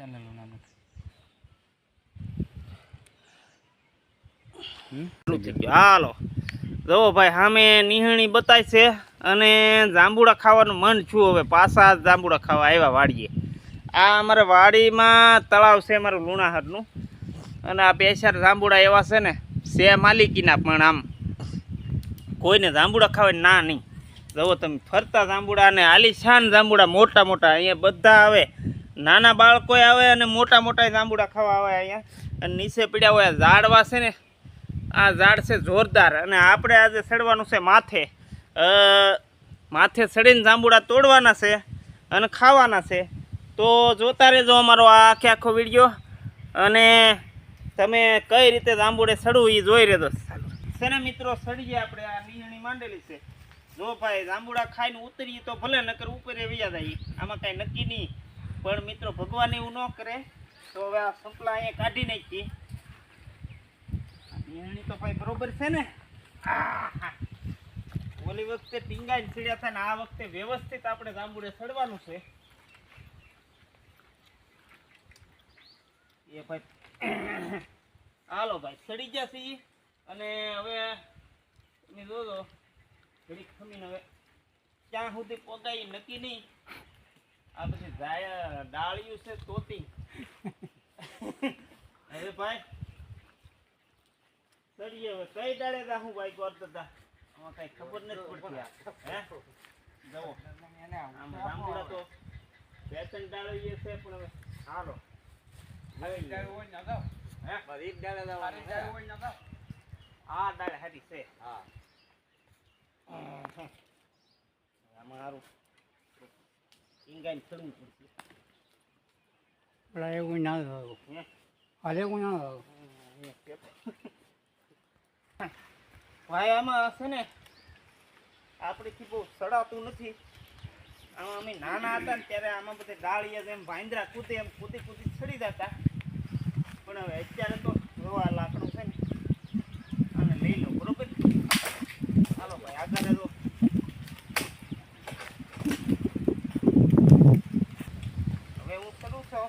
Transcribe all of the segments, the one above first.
ચેનલનું નામ હાલો. ભાઈ, સામે નિહણી બતાય છે અને જાંબુડા ખાવાનું મન છું હવે. પાછા જાંબુડા ખાવા આવ્યા વાડીએ. આ અમારે વાડીમાં તળાવ છે અમારું લુણાહારનું. અને આ બે જાંબુડા એવા છે ને, છે માલિકીના પણ આમ. કોઈને જાંબુડા ખાવા ના નહીં. જવો તમે, ફરતા જાંબુડા અને આલીશાન જાંબુડા મોટા મોટા, અહીંયા બધા આવે. નાના બાળકો આવે અને મોટા મોટા જાંબુડા ખાવા આવે અહીંયા. અને નીચે પીડ્યા હોય ઝાડવા છે ને, આ ઝાડ છે જોરદાર. અને આપણે આજે ચડવાનું છે માથે. માથે ચડીને જાંબુડા તોડવાના છે અને ખાવાના છે. તો જોતા રહેજો અમારો આ આખે આખો વીડિયો. અને તમે કઈ રીતે જાંબુડે ચડવું એ જોઈ રહેજો. છે ને મિત્રો, ચડીએ આપણે આ નિહણી માંડેલી છે. જો ભાઈ જાંબુડા ખાઈને ઉતરીએ તો ભલે નકર ઉપરે વયા જાય. આમાં કાંઈ નક્કી નહીં. પણ મિત્રો ભગવાન એવું ન કરે, તો હવે આ સંપલા અહીંયા કાઢી નાખીએ. નિર્ણય તો ભાઈ બરોબર છે ને? ઓલી વખતે ટીંગાઈ ચડ્યા હતા ને આ વખતે વ્યવસ્થિત આપણે જાંબુડે ચડવાનું છે. એ ભાઈ, હાલો ભાઈ, ચડી ગયા છીએ. અને હવે જોજો, ઘડીક ખમીને હવે ક્યાં સુધી પોગાય એ નક્કી નહીં. આ બધી ઝાયા ડાળિયું છે તોતી. હવે ભાઈ. ચડીએ હવે. કઈ ડાળે તા હું ભાઈ ગોત હતા આમાં કઈ ખબર નથી પડતી. હે? જવો. આમ રામપુરા તો બે ત્રણ ડાળીએ છે પણ હવે હાલો. હે? આ ડાળે હારી છે. આમાં હારું ઈંગાઈને ચડવું પડશે. પેલા એવું ના થયું. હે? અરે એવું ના થયું. ભાઈ આમાં છે ને? આપણેથી બહુ સડાતું નથી. આમાં અમે નાના હતા ને ત્યારે આમાં બધા ડાળીયા જેમ ભાંદરા કૂદે એમ કૂદી કૂદી ચડી જતા પણ હવે અત્યારે તો જોવા લાકડું છે ને આને લઈ લો બરોબર હાલો ભાઈ આગળ જો હવે હું કરું છું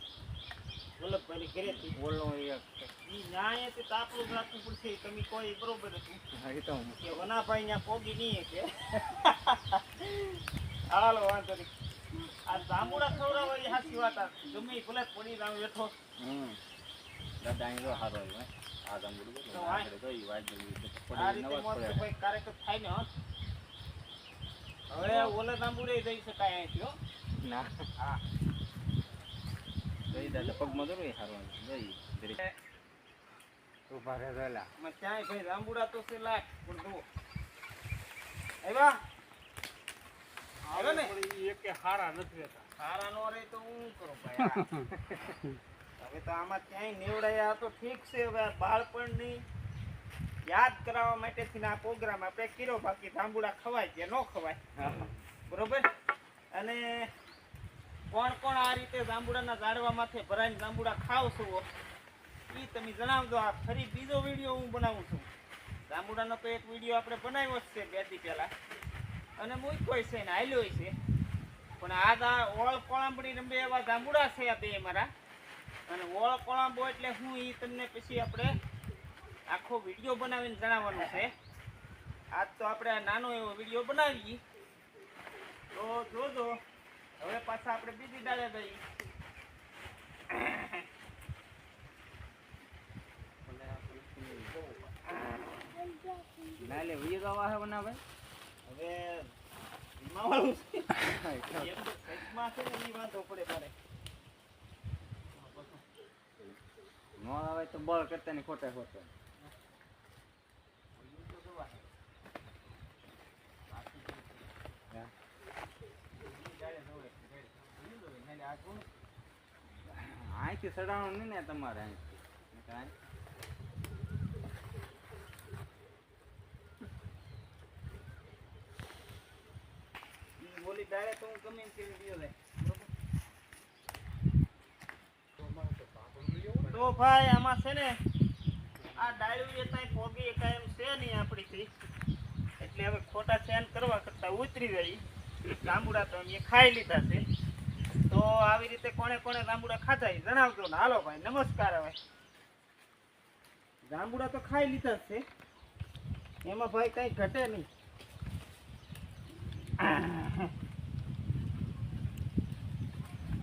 વલ્લભભાઈ ઘરેથી ઈ ન્યાયથી તાપલું રાખવું પડશે તમે કોઈ બરોબર હતું કે વનાભાઈ ત્યાં પોગી નહીં કે હાલો વાંધો નહીં. આ જાંબુડા ખવડાવવાની સાચી વાત આ. ગમે ભલે પડી રામ બેઠો. આ મોત તો ભાઈ ક્યારેક જ થાય ને હવે ઓલે જાંબુડે જઈ શકાય અહીંથી હો. હા. આમાં ક્યાંય ભાઈ જાંબુડા તો છે લાખ પણ જુઓ આવ્યા આવ્યા ને રહે તો હું કરું હવે તો આમાં ક્યાંય નીવડાયા તો ઠીક છે હવે બાળપણની યાદ કરાવવા માટેથી આ પ્રોગ્રામ આપણે કર્યો. બાકી જાંબુડા ખવાય કે ન ખવાય બરોબર અને કોણ કોણ આ રીતે જાંબુડાના ઝાડવા માથે ભરાઈને જાંબુડા ખાવ છો. એ તમે જણાવજો, આ ફરી બીજો વીડિયો હું બનાવું છું. જાંબુડાનો તો એક વીડિયો આપણે બનાવ્યો જ છે બેથી પહેલાં. અને મૂક્યો છે ને, હાલ્યો છે. પણ આ દા ઓળ કોળાંબડી રમે એવા જાંબુડા છે આ બે મારા. અને ઓળ કોળાંબો એટલે હું એ તમને પછી આપણે આખો વીડિયો બનાવીને જણાવવાનો છે. આજ તો આપણે નાનો એવો વીડિયો બનાવીએ. તો જોજો. હવે પાછા આપણે બીજી ડાળે જઈએ. હવે વીમાવાળું છે. એમ તો સાઈડમાં છે ને એ વાંધો પડે મારે. તો બળ કરતા ને ખોટા ખોટા. અહીંથી સડાવવાનું ને તમારે અહીંથી ડાળે તો હું ગમે એમ કરી દ્યો લે. તો ભાઈ, આમાં છે ને, આ ડાળ્યું એ પોગી એ કાંઈ છે નહીં આપણીથી. એટલે હવે ખોટા સેન કરવા કરતાં ઉતરી જાય લાંબુડા તો અમે ખાઈ લીધા છે. તો આવી રીતે કોણે કોણે જાંબુડા ખાધા જણાવજો ને. હાલો ભાઈ, નમસ્કાર હવે. જાંબુડા તો ખાઈ લીધા છે. એમાં ભાઈ કઈ ઘટે નહીં.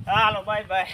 હાલો, બાય બાય.